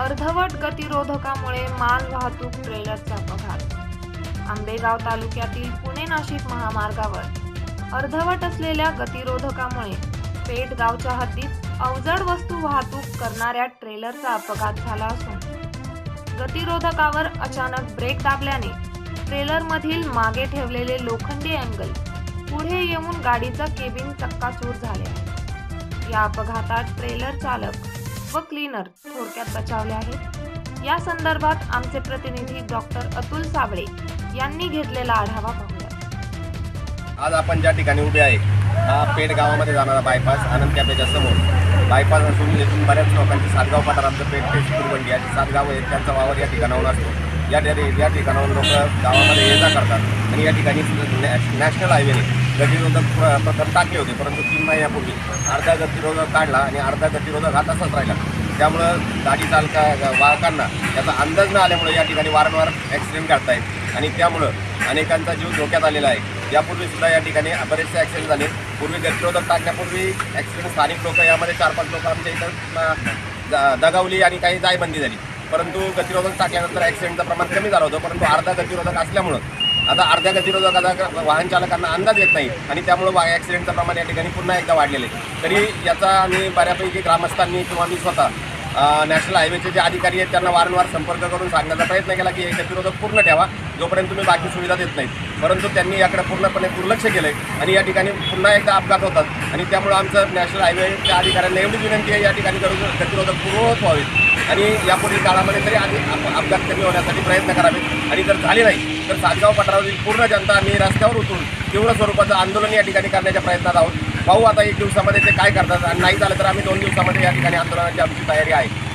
अर्धवट गतिरोधकामुळे माल वाहतूक ट्रेलरचा अपघात. आंबेगाव तालुक्यातील पुणे नाशिक महामार्गावर अर्धवट असलेल्या गतिरोधकामुळे पेठ गावच्या हद्दीत अवजड वस्तू वाहतूक करणाऱ्या ट्रेलरचा अपघात झाला असून गतिरोधकावर अचानक ब्रेक दाबल्याने ट्रेलरमधील मागे ठेवलेले लोखंडी अँगल पुढे येऊन गाडीचा केबिन चक्काचूर झाले या अपघातात ट्रेलर चालक व क्लीनर थोडक्यात बचावले आहेत. या संदर्भात आमचे प्रतिनिधी डॉक्टर अतुल साबळे यांनी घेतलेला आढावा पाहूया. आज आपण ज्या ठिकाणी उभे आहे हा पेठ गावामध्ये जाणारा बायपास आनंद कॅफेच्या समोर. बायपास असून येथून बऱ्याच लोकांची सातगाव पठार आमचं पेठ ते कुरबंडी आहे सात गाव आहेत त्यांचा वावर या ठिकाणाहून असतो. या ठिकाणी या ठिकाणाहून लोक गावामध्ये ये जा करतात. आणि या ठिकाणी नॅ- नॅशनल हायवेने गतिरोधक प्र- प्रथम टाकले होते परंतु तीन महिन्यापूर्वी अर्धा गतिरोधक काढला आणि अर्धा गतिरोधक हा तसाच राहिला. त्यामुळं गाडी चालका वाहकांना याचा अंदाज न आल्यामुळे या ठिकाणी वारंवार ॲक्सिडेंट घडतायत. आणि त्यामुळं अनेकांचा जीव धोक्यात आलेला आहे. यापूर्वी सुद्धा या ठिकाणी बरेचसे ॲक्सिडेंट झाले. पूर्वी गतिरोधक टाकण्यापूर्वी ॲक्सिडेंट स्थानिक लोक यामध्ये चार पाच लोक आमच्या इथं द- दगावली आणि काही जायबंदी झाली. परंतु गतिरोधक टाकल्यानंतर ॲक्सिडेंटचं प्रमाण कमी झालं होतं परंतु अर्धा गतिरोधक असल्यामुळं आता अर्ध्या गतिरोधकाचा वाहन चालकांना अंदाज येत नाही आणि त्यामुळं वा ॲक्सिडेंटचं प्रमाण या ठिकाणी पुन्हा एकदा वाढलेलं आहे. तरी याचा आम्ही बऱ्यापैकी ग्रामस्थांनी किंवा मी स्वतः नॅशनल हायवेचे जे अधिकारी आहेत त्यांना वारंवार संपर्क करून सांगण्याचा प्रयत्न केला की हे गतिरोधक पूर्ण ठेवा जोपर्यंत तुम्ही बाकी सुविधा देत नाहीत. परंतु त्यांनी याकडे पूर्णपणे दुर्लक्ष केलं आहे आणि या ठिकाणी पुन्हा एकदा अपघात होतात. आणि त्यामुळं आमचं नॅशनल हायवेच्या अधिकाऱ्यांना एवढी विनंती आहे या ठिकाणी करून गतिरोधक पूर्ववत व्हावेत. आणि यापुढील काळामध्ये तरी आधी अपघात कमी होण्यासाठी प्रयत्न करावेत. आणि जर झाले नाही तर सातगाव पठारावरील पूर्ण जनता आम्ही रस्त्यावर उतरून तीव्र स्वरूपाचं आंदोलन या ठिकाणी करण्याच्या प्रयत्नात आहोत. पाहू आता एक दिवसामध्ये ते काय करतात? आणि नाही झालं तर आम्ही दोन दिवसामध्ये या ठिकाणी आंदोलनाची आमची तयारी आहे.